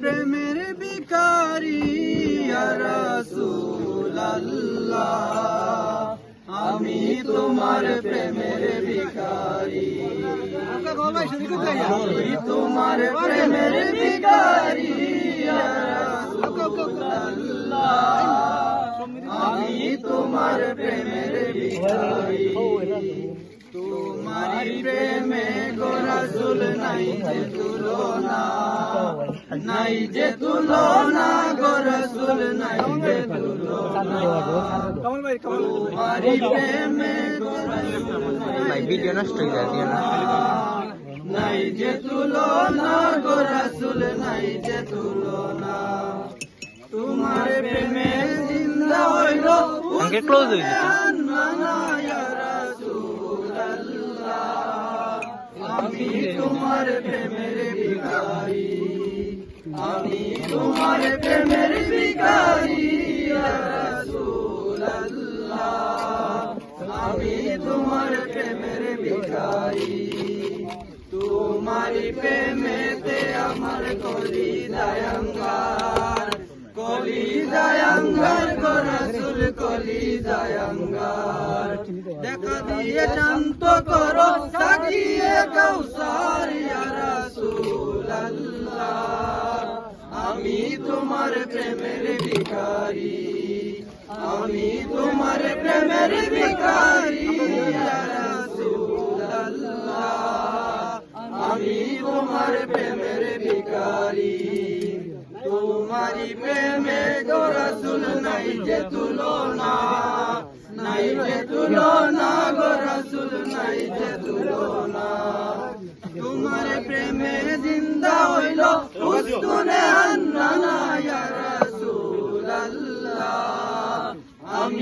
প্রেমের রাসূলুল্লাহ। আমি তোমার প্রেমের ভিখারি। আমি তোমার প্রেমের রাসূলুল্লাহ। আমি তোমার প্রেমের ভিখারি। তোমার প্রেমে গো রাসূল নাই তুলনা নাই যে তুলনা গো রাসূল নাই যে প্রেমে ভাই ভিডিও নষ্ট হয়ে যায় দিও না নাই যে তুলনা গো রাসূল নাই যে তুলনা তোমার প্রেমে জিন্দা হইল আমাকে ক্লোজ হয়ে যেত। আমি তোমার ভিখারি আমি তোমার প্রেমের ভিখারি আমি তোমার প্রেমের ভিখারি। তোমারি প্রেমেতে আমার কলি দায়াঙ্গার কলি দায়াঙ্গার গরসুল কলি দায়াঙ্গার দেখা দিয়ে শান্ত করো আমি তোমার প্রেমের ভিখারি। আমি তোমার প্রেমের ভিখারি আমি তোমার প্রেমের ভিখারি। তোমারি প্রেমে গো রাসূল নাই যে তুলনা। নাই যে তুলনা গো রাসূল নাই যে তুলনা। তোমার প্রেমে জিন্দা হইল